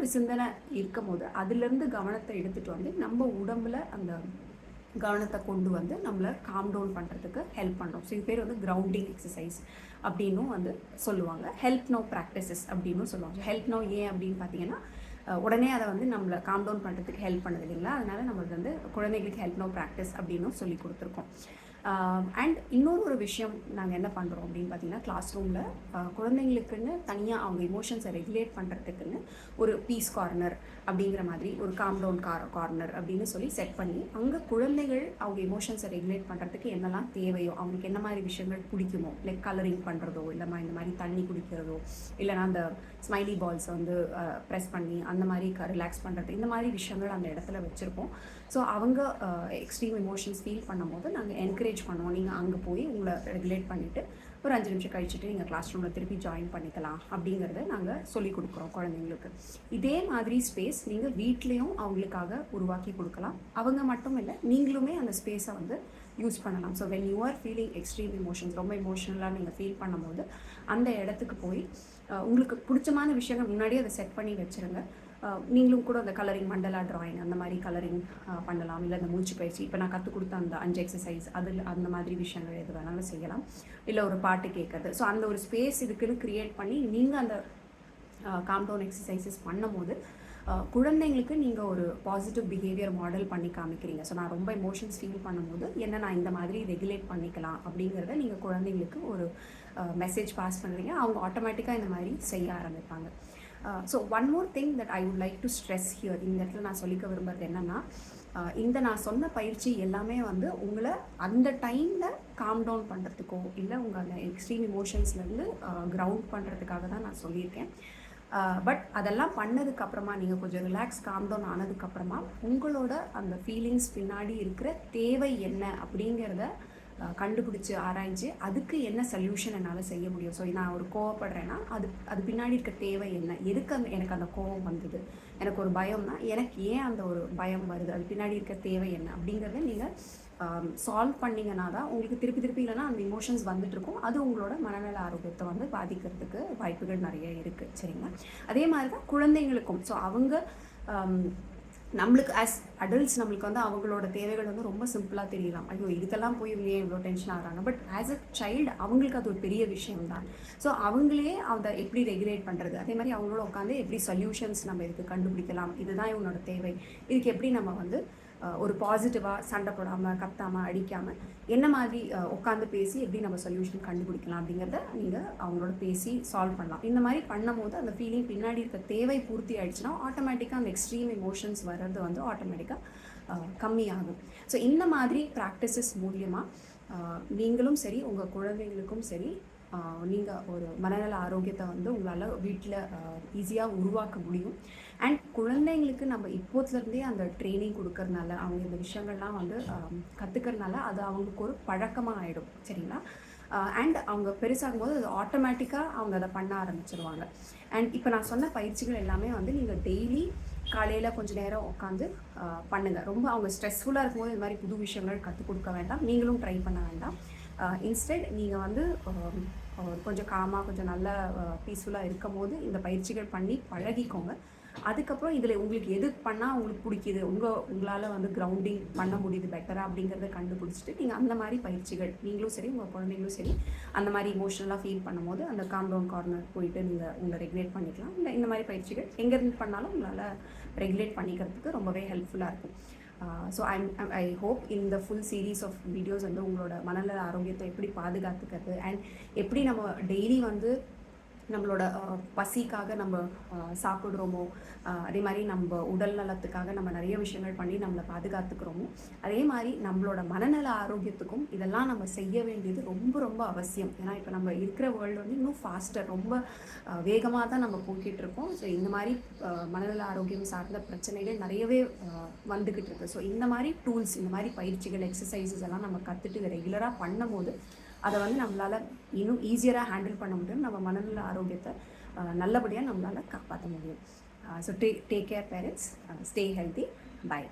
ஒரு சிந்தனை இருக்கும் போது அதுலேருந்து கவனத்தை எடுத்துகிட்டு வந்து நம்ம உடம்புல அந்த கவனத்தை கொண்டு வந்து நம்மளை காம் டவுன் பண்ணுறதுக்கு ஹெல்ப் பண்ணுறோம் ஸோ இது பேர் வந்து கிரவுண்டிங் எக்ஸசைஸ் அப்படின்னும் வந்து சொல்லுவாங்க. ஹெல்ப் நோ ப்ராக்டிசஸ் அப்படின்னும் சொல்லுவாங்க. ஹெல்ப் நோ ஏன் அப்படின்னு பார்த்தீங்கன்னா உடனே அதை வந்து நம்மளை காம் டவுன் பண்ணுறதுக்கு ஹெல்ப் பண்ணுது இல்லைங்களா? அதனால் நம்மளுக்கு வந்து குழந்தைகளுக்கு ஹெல்ப் நோ ப்ராக்டிஸ் அப்படின்னும் சொல்லி கொடுத்துருக்கோம். அண்ட் இன்னொரு ஒரு விஷயம் நாங்கள் என்ன பண்ணுறோம் அப்படின்னு பார்த்தீங்கன்னா கிளாஸ் ரூமில் குழந்தைங்களுக்குன்னு தனியாக அவங்க இமோஷன்ஸை ரெகுலேட் பண்ணுறதுக்குன்னு ஒரு பீஸ் கார்னர் அப்படிங்கிற மாதிரி ஒரு காம் டவுன் கார் கார்னர் அப்படின்னு சொல்லி செட் பண்ணி அங்கே குழந்தைகள் அவங்க இமோஷன்ஸை ரெகுலேட் பண்ணுறதுக்கு என்னெல்லாம் தேவையோ அவங்களுக்கு என்ன மாதிரி விஷயங்கள் பிடிக்குமோ லைக் கலரிங் பண்ணுறதோ இல்லைமா இந்த மாதிரி தண்ணி குடிக்கிறதோ இல்லைனா அந்த ஸ்மைலி பால்ஸை வந்து ப்ரெஸ் பண்ணி அந்த மாதிரி ரிலாக்ஸ் பண்ணுறது இந்த மாதிரி விஷயங்கள் அந்த இடத்துல வச்சுருப்போம். ஸோ அவங்க எக்ஸ்ட்ரீம் எமோஷன்ஸ் ஃபீல் பண்ணும்போது நாங்கள் என்கரேஜ் பண்ணுவோம் நீங்கள் அங்கே போய் உங்களை ரெகுலேட் பண்ணிவிட்டு ஒரு அஞ்சு நிமிஷம் கழிச்சுட்டு நீங்கள் கிளாஸ் ரூமில் திருப்பி ஜாயின் பண்ணிக்கலாம் அப்படிங்கிறத நாங்கள் சொல்லிக் கொடுக்குறோம் குழந்தைங்களுக்கு. இதே மாதிரி ஸ்பேஸ் நீங்கள் வீட்லேயும் அவங்களுக்காக உருவாக்கி கொடுக்கலாம். அவங்க மட்டும் இல்லை நீங்களுமே அந்த ஸ்பேஸை வந்து யூஸ் பண்ணலாம். So when you are feeling extreme emotions ரொம்ப எமோஷனலாக நீங்கள் ஃபீல் பண்ணும்போது அந்த இடத்துக்கு போய் உங்களுக்கு பிடிச்சமான விஷயங்கள் முன்னாடியே அதை செட் பண்ணி வச்சுருங்க. நீங்களும் கூட அந்த கலரிங் மண்டலா ட்ராயிங் அந்த மாதிரி கலரிங் பண்ணலாம். இல்லை அந்த மூச்சு பயிற்சி. இப்போ நான் கற்றுக் கொடுத்த அந்த அஞ்சு எக்ஸசைஸ் அதில் அந்த மாதிரி விஷயங்கள் எது வேணாலும் செய்யலாம். இல்லை ஒரு பாட்டு கேட்கறது. ஸோ அந்த ஒரு ஸ்பேஸ் இதுக்குன்னு க்ரியேட் பண்ணி நீங்கள் அந்த காம்டவுன் எக்ஸசைசஸ் பண்ணும்போது போது குழந்தைங்களுக்கு நீங்கள் ஒரு பாசிட்டிவ் பிஹேவியர் மாடல் பண்ணி காமிக்கிறீங்க. ஸோ நான் ரொம்ப எமோஷன்ஸ் ஃபீல் பண்ணும்போது என்ன நான் இந்த மாதிரி ரெகுலேட் பண்ணிக்கலாம் அப்படிங்கிறத நீங்கள் குழந்தைங்களுக்கு ஒரு மெசேஜ் பாஸ் பண்ணுறீங்க அவங்க ஆட்டோமேட்டிக்காக இந்த மாதிரி செய்ய ஆரம்பிப்பாங்க. So one more thing that I would like to stress here இந்த இடத்துல நான் சொல்லிக்க விரும்புறது என்னென்னா uh, இந்த நான் சொன்ன பயிற்சி எல்லாமே வந்து உங்களை அந்த டைமில் காம் டவுன் பண்ணுறதுக்கோ இல்லை உங்கள் அந்த எக்ஸ்ட்ரீம் இமோஷன்ஸ்லேருந்து கிரவுண்ட் uh, பண்ணுறதுக்காக தான் நான் சொல்லியிருக்கேன். Uh, பட் அதெல்லாம் பண்ணதுக்கப்புறமா நீங்கள் கொஞ்சம் ரிலாக்ஸ் காம் டவுன் ஆனதுக்கப்புறமா உங்களோட அந்த ஃபீலிங்ஸ் பின்னாடி இருக்கிற தேவை என்ன அப்படிங்கிறத கண்டுபிடிச்சி ஆராய்ஞ்சு அதுக்கு என்ன சொல்யூஷன் என்னால் செய்ய முடியும்? ஸோ நான் ஒரு கோவப்படுறேன்னா அது அது பின்னாடி இருக்க தேவை என்ன? எதுக்கு அந்த எனக்கு அந்த கோவம் வந்தது? எனக்கு ஒரு பயம்னா எனக்கு ஏன் அந்த ஒரு பயம் வருது? அது பின்னாடி இருக்க தேவை என்ன? அப்படிங்கிறத நீங்கள் சால்வ் பண்ணீங்கன்னா தான் உங்களுக்கு திருப்பி திருப்பி இல்லைன்னா அந்த இமோஷன்ஸ் வந்துட்டு இருக்கும். அது உங்களோட மனநல ஆரோக்கியத்தை வந்து பாதிக்கிறதுக்கு வாய்ப்புகள் நிறைய இருக்குது சரிங்களா? அதே மாதிரி தான் குழந்தைங்களுக்கும். ஸோ அவங்க நம்மளுக்கு ஆஸ் அடல்ட்ஸ் நம்மளுக்கு வந்து அவங்களோட தேவைகள் வந்து ரொம்ப சிம்பிளாக தெரியலாம். ஐயோ இதுக்கெல்லாம் போய் இவங்க ஏன் இவ்வளோ டென்ஷன் ஆகிறாங்க? பட் ஆஸ் அ சைல்டு அவங்களுக்கு அது ஒரு பெரிய விஷயம் தான். ஸோ அவங்களே அதை எப்படி ரெகுலேட் பண்ணுறது அதே மாதிரி அவங்களோட உட்காந்து எப்படி சொல்யூஷன்ஸ் நம்ம இதுக்கு கண்டுபிடிக்கலாம்? இதுதான் இவனோட தேவை. இதுக்கு எப்படி நம்ம வந்து ஒரு பாசிட்டிவாக சண்டை போடாமல் கத்தாமல் அடிக்காமல் என்ன மாதிரி உட்காந்து பேசி எப்படி நம்ம சொல்யூஷன் கண்டுபிடிக்கலாம் அப்படிங்கிறத நீங்கள் அவங்களோட பேசி சால்வ் பண்ணலாம். இந்த மாதிரி பண்ணும்போது அந்த ஃபீலிங் பின்னாடி இருக்க தேவை பூர்த்தி ஆயிடுச்சுன்னா ஆட்டோமேட்டிக்காக அந்த எக்ஸ்ட்ரீம் எமோஷன்ஸ் வர்றது வந்து ஆட்டோமேட்டிக்காக கம்மியாகும். ஸோ இந்த மாதிரி ப்ராக்டிசஸ் மூலியமாக நீங்களும் சரி உங்கள் குழந்தைங்களுக்கும் சரி நீங்கள் ஒரு மனநல ஆரோக்கியத்தை வந்து உங்களால் வீட்டில் ஈஸியாக உருவாக்க முடியும். அண்ட் குழந்தைங்களுக்கு நம்ம இப்போத்துலேருந்தே அந்த ட்ரைனிங் கொடுக்கறனால அவங்க இந்த விஷயங்கள்லாம் வந்து கற்றுக்கறனால அது அவங்களுக்கு ஒரு பழக்கமாக ஆகிடும் சரிங்களா? அண்ட் அவங்க பெருசாகும் போது அது ஆட்டோமேட்டிக்காக அவங்க அதை பண்ண ஆரம்பிச்சிருவாங்க. அண்ட் இப்போ நான் சொன்ன பயிற்சிகள் எல்லாமே வந்து நீங்கள் டெய்லி காலையில் கொஞ்ச நேரம் உட்காந்து பண்ணுங்கள் ரொம்ப அவங்க ஸ்ட்ரெஸ்ஃபுல்லாக இருக்கும்போது இந்த மாதிரி புது விஷயங்கள் கற்றுக் கொடுக்க வேண்டாம். நீங்களும் ட்ரை பண்ண வேண்டாம். இன்ஸ்டெட் நீங்கள் வந்து கொஞ்சம் காமாக கொஞ்சம் நல்ல பீஸ்ஃபுல்லாக இருக்கும் போது இந்த பயிற்சிகள் பண்ணி பழகிக்கோங்க. அதுக்கப்புறம் இதில் உங்களுக்கு எது பண்ணால் உங்களுக்கு பிடிக்குது? உங்கள் உங்களால் வந்து கிரவுண்டிங் பண்ண முடியுது பெட்டராக அப்படிங்கிறத கண்டுபிடிச்சிட்டு நீங்கள் அந்த மாதிரி பயிற்சிகள் நீங்களும் சரி உங்கள் குழந்தைங்களும் சரி அந்த மாதிரி இமோஷனலாக ஃபீல் பண்ணும்போது அந்த காம்பவுண்ட் கார்னர் போயிட்டு நீங்கள் உங்களை ரெகுலேட் பண்ணிக்கலாம். இல்லை இந்த மாதிரி பயிற்சிகள் எங்கேருந்து பண்ணாலும் உங்களால் ரெகுலேட் பண்ணிக்கிறதுக்கு ரொம்பவே ஹெல்ப்ஃபுல்லாக இருக்கும். ஸோ ஐம் ஐ ஹோப் இந்த ஃபுல் சீரீஸ் ஆஃப் வீடியோஸ் வந்து உங்களோட மனநல ஆரோக்கியத்தை எப்படி பாதுகாத்துக்கிறது அண்ட் எப்படி நம்ம டெய்லி வந்து நம்மளோட பசிக்காக நம்ம சாப்பிட்றோமோ அதே மாதிரி நம்ம உடல் நலத்துக்காக நம்ம நிறைய விஷயங்கள் பண்ணி நம்மளை பாதுகாத்துக்கிறோமோ அதே மாதிரி நம்மளோட மனநல ஆரோக்கியத்துக்கும் இதெல்லாம் நம்ம செய்ய வேண்டியது ரொம்ப ரொம்ப அவசியம். ஏன்னா இப்போ நம்ம இருக்கிற வேர்ல்டு வந்து இன்னும் ஃபாஸ்டர் ரொம்ப வேகமாக தான் நம்ம போய்கிட்டு இருக்கோம். ஸோ இந்த மாதிரி மனநல ஆரோக்கியம் சார்ந்த பிரச்சனைகள் நிறையவே வந்துக்கிட்டு இருக்கு. ஸோ இந்த மாதிரி டூல்ஸ் இந்த மாதிரி பயிற்சிகள் எக்ஸசைசஸ் எல்லாம் நம்ம கற்றுட்டு ரெகுலராக பண்ணும்போது அதை வந்து நம்மளால் இன்னும் ஈஸியராக ஹேண்டில் பண்ண முடியும். நம்ம மனநல ஆரோக்கியத்தை நல்லபடியாக நம்மளால் காப்பாற்ற முடியும். So day take care parents stay healthy bye